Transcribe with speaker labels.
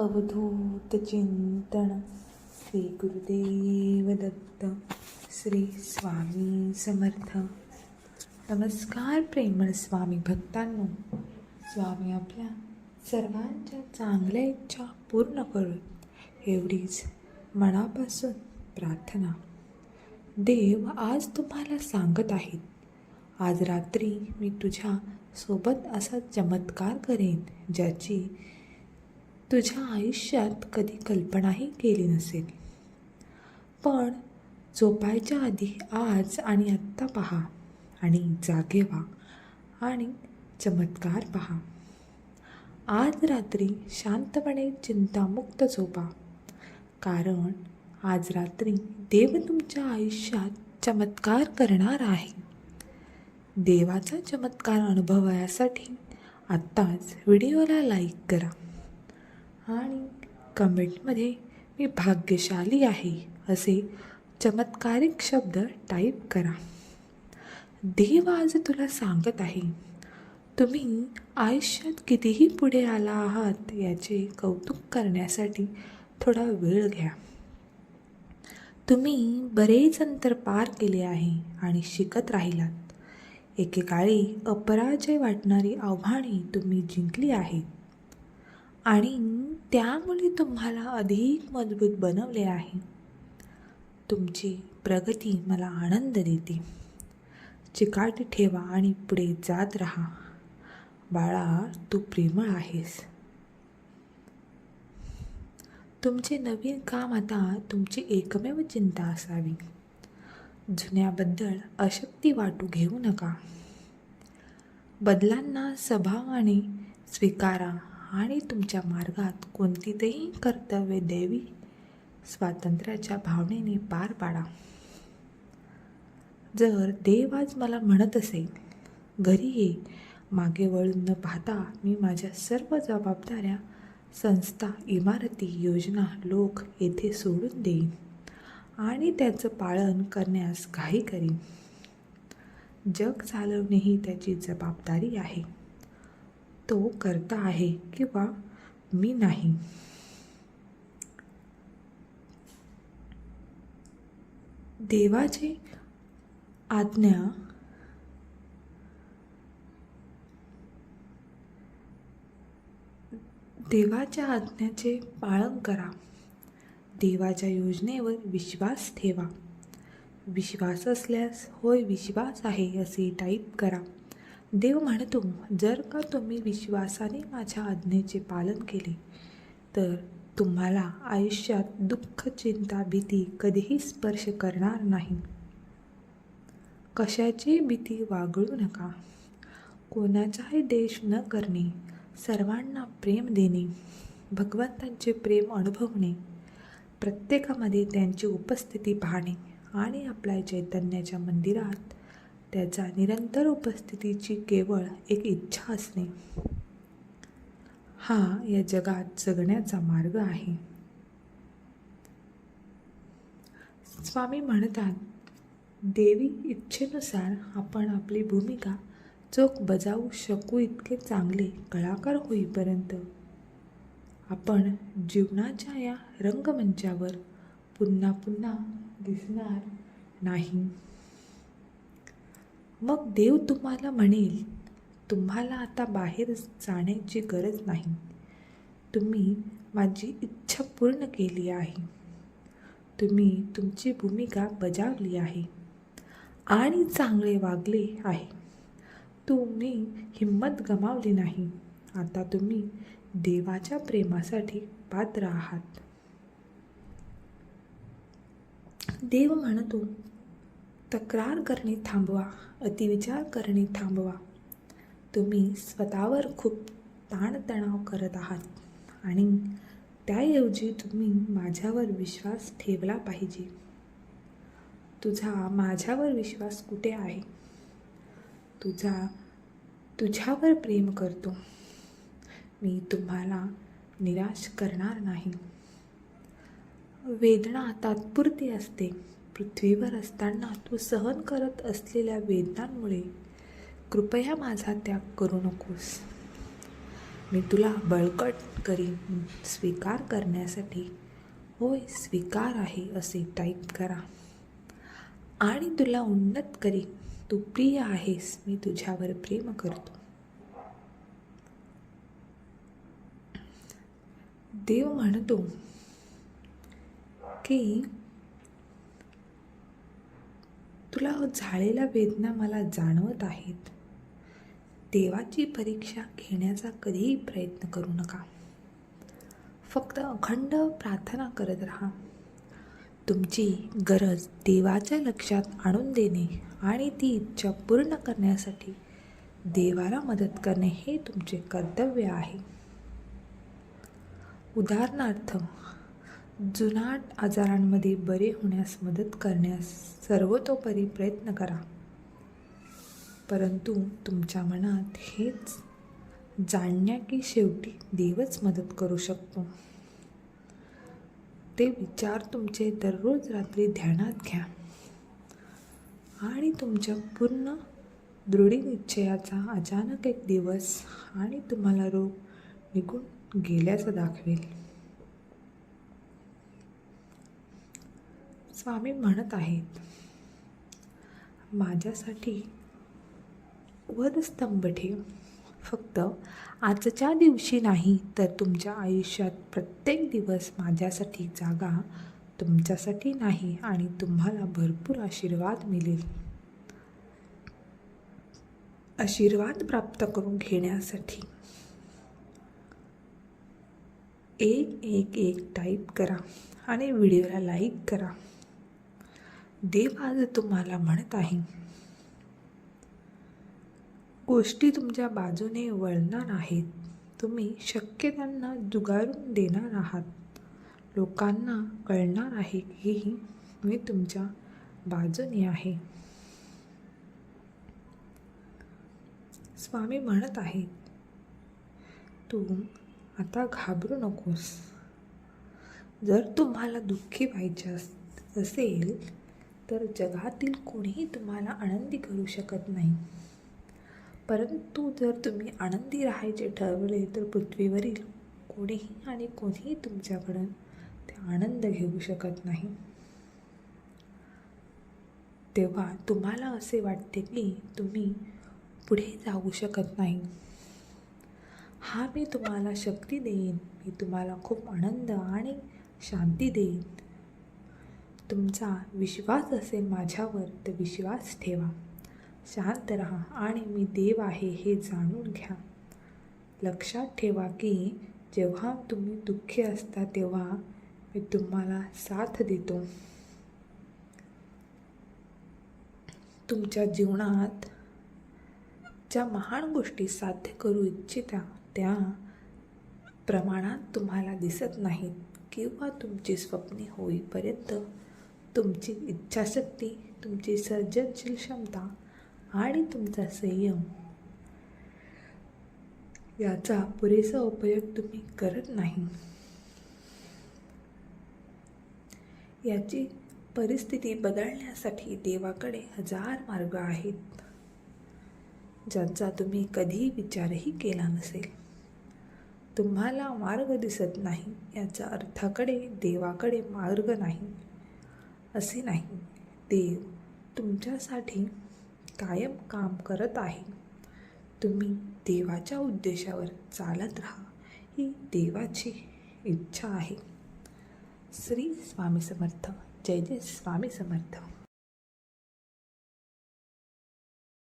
Speaker 1: अवधूत चिंतन श्री गुरुदेव दत्त श्री स्वामी समर्थ. नमस्कार प्रेमळ स्वामी भक्तांनो. स्वामी आपल्या सर्वांच्या चांगल्या इच्छा पूर्ण करून एवढीच मनापासून प्रार्थना. देव आज तुम्हाला सांगत आहेत आज रात्री मी तुझ्या सोबत असा चमत्कार करेन ज्याची तुझ्या आयुष्यात कधी कल्पनाही केली नसेल. पण झोपायच्या आधी आज आणि आत्ता पहा आणि जागे व्हा आणि चमत्कार पहा. आज रात्री शांतपणे चिंतामुक्त झोपा. कारण आज रात्री देव तुमच्या आयुष्यात चमत्कार करणार आहे. देवाचा चमत्कार अनुभवायासाठी आत्ताच व्हिडिओला लाईक करा. आणि कमेंटमध्ये मी भाग्यशाली आहे असे चमत्कारिक शब्द टाईप करा. देव आज तुला सांगत आहे तुम्ही आयुष्यात कितीही पुढे आला आहात याचे कौतुक करण्यासाठी थोडा वेळ घ्या. तुम्ही बरेच अंतर पार केले आहे आणि शिकत राहिलात. एकेकाळी अपराजय वाटणारी आव्हाने तुम्ही जिंकली आहेत. आणि त्यामुळे तुम्हाला अधिक मजबूत बनवले आहे. तुमची प्रगती मला आनंद देते. चिकाटी ठेवा आणि पुढे जात राहा. बाळा तू प्रेमळ आहेस. तुमचे नवीन काम आता तुमची एकमेव चिंता असावी. जुन्याबद्दल अशक्ती वाटू घेऊ नका. बदलांना स्वभावाने स्वीकारा. आणि तुमच्या मार्गात कोणतीही कर्तव्य दैवी स्वातंत्र्याच्या भावनेने पार पाडा. जर देव आज मला म्हणत असेल घरी ये मागे वळून न पाहता मी माझ्या सर्व जबाबदाऱ्या संस्था इमारती योजना लोक येथे सोडून देईन आणि त्याचं पालन करण्यास घाई करीन. जग चालवणे ही त्याची जबाबदारी आहे. तो करता आहे किंवा मी नाही. देवाची आज्ञा देवाच्या आज्ञाचे पालन करा. देवाच्या योजनेवर विश्वास ठेवा. विश्वास असल्यास होय विश्वास आहे असे टाईप करा. देव म्हणतो जर का तुम्ही विश्वासाने माझ्या आज्ञेचे पालन केले तर तुम्हाला आयुष्यात दुःख चिंता भीती कधीही स्पर्श करणार नाही. कशाची भीती वागळू नका. कोणाचाही देश न करणे सर्वांना प्रेम देणे भगवंतांचे प्रेम अनुभवणे प्रत्येकामध्ये त्यांची उपस्थिती पाहणे आणि आपल्या चैतन्याच्या मंदिरात त्याच्या निरंतर उपस्थितीची केवळ एक इच्छा असणे. हा या जगात जगण्याचा मार्ग आहे. स्वामी म्हणतात देवी इच्छेनुसार आपण आपली भूमिका चोख बजावू शकू इतके चांगले कलाकार होईपर्यंत. आपण जीवनाच्या या रंगमंचावर पुन्हा पुन्हा दिसणार नाही. मग देव तुम्हाला म्हणेल तुम्हाला आता बाहेर जाण्याची गरज नाही. तुम्ही माझी इच्छा पूर्ण केली आहे. तुम्ही तुमची भूमिका बजावली आहे आणि चांगले वागले आहे. तुम्ही हिंमत गमावली नाही. आता तुम्ही देवाच्या प्रेमासाठी पात्र आहात. देव म्हणतो तक्रार करणे थांबवा अतिविचार करणे थांबवा. तुम्ही स्वतःवर खूप ताणतणाव करत आहात आणि त्याऐवजी तुम्ही माझ्यावर विश्वास ठेवला पाहिजे. तुझा माझ्यावर विश्वास कुठे आहे? तुझा तुझ्यावर प्रेम करतो. मी तुम्हाला निराश करणार नाही. वेदना तात्पुरती असते. पृथ्वीवर असताना तू सहन करत असलेल्या वेदनांमुळे कृपया माझा त्याग करू नकोस. मी तुला बळकट करीन स्वीकार करण्यासाठी. होय स्वीकार आहे असे टाईप करा. आणि तुला उन्नत करीन. तू प्रिय आहेस मी तुझ्यावर प्रेम करतो. देव म्हणतो की तुला झालेल्या वेदना मला जाणवत आहेत. देवाची परीक्षा घेण्याचा कधीही प्रयत्न करू नका. फक्त अखंड प्रार्थना करत राहा. तुमची गरज देवाच्या लक्षात आणून देणे आणि ती इच्छा पूर्ण करण्यासाठी देवाला मदत करणे हे तुमचे कर्तव्य आहे. उदाहरणार्थ जुनाट आजारांमध्ये बरे होण्यास मदत करण्यास सर्वतोपरी प्रयत्न करा. परंतु तुमच्या मनात हेच जाणण्या की शेवटी देवच मदत करू शकतो. ते विचार तुमचे दररोज रात्री ध्यानात घ्या. आणि तुमच्या पूर्ण दृढ निश्चयाचा अचानक एक दिवस आणि तुम्हाला रोग निघून गेल्याचं दाखवेल. स्वामी म्हणत आहेत माझ्यासाठी वधस्तंभ ठेव फक्त आजच्या दिवशी नाही तर तुमच्या आयुष्यात प्रत्येक दिवस माझ्यासाठी जागा तुमच्यासाठी नाही आणि तुम्हाला भरपूर आशीर्वाद मिळेल. आशीर्वाद प्राप्त करून घेण्यासाठी एक एक एक टाईप करा आणि व्हिडिओला लाईक करा. देव आज तुम्हाला म्हणत आहे. गोष्टी तुमच्या बाजूने वळणार आहेत. तुम्ही शक्य त्यांना जुगारून देणार आहात. लोकांना कळणार आहे की मी तुमच्या बाजूने आहे. स्वामी म्हणत आहेत तू आता घाबरू नकोस. जर तुम्हाला दुःखी व्हायचे अस असेल तर जगातील कोणीही तुम्हाला आनंदी करू शकत नाही. परंतु जर तुम्ही आनंदी राहायचे ठरवले तर पृथ्वीवरील कोणीही आणि कोणीही तुमच्याकडून ते आनंद घेऊ शकत नाही. तेव्हा तुम्हाला असे वाटते की तुम्ही पुढे जाऊ शकत नाही. हा मी तुम्हाला शक्ती देईन. मी तुम्हाला खूप आनंद आणि शांती देईन. तुमचा विश्वास असेल माझ्यावर तर विश्वास ठेवा. शांत राहा आणि मी देव आहे हे जाणून घ्या. लक्षात ठेवा की जेव्हा तुम्ही दुःखी असता तेव्हा मी तुम्हाला साथ देतो. तुमच्या जीवनात ज्या महान गोष्टी साध्य करू इच्छिता त्या प्रमाणात तुम्हाला दिसत नाहीत किंवा तुमची स्वप्ने होईपर्यंत तुमची इच्छाशक्ती तुमची सर्जनशील क्षमता आणि तुमचा संयम. याचा पुरेसा उपयोग तुम्ही करत नाही. याची परिस्थिती बदलण्यासाठी देवाकडे हजार मार्ग आहेत ज्यांचा तुम्ही कधीही विचारही केला नसेल. तुम्हाला मार्ग दिसत नाही याचा अर्थाकडे देवाकडे मार्ग नाही. असे नाही. देव तुमच्यासाठी कायम काम करत आहे. तुम्ही देवाच्या उद्देशावर चालत राहा. ही देवाची इच्छा आहे. श्री स्वामी समर्थ. जय जय स्वामी समर्थ.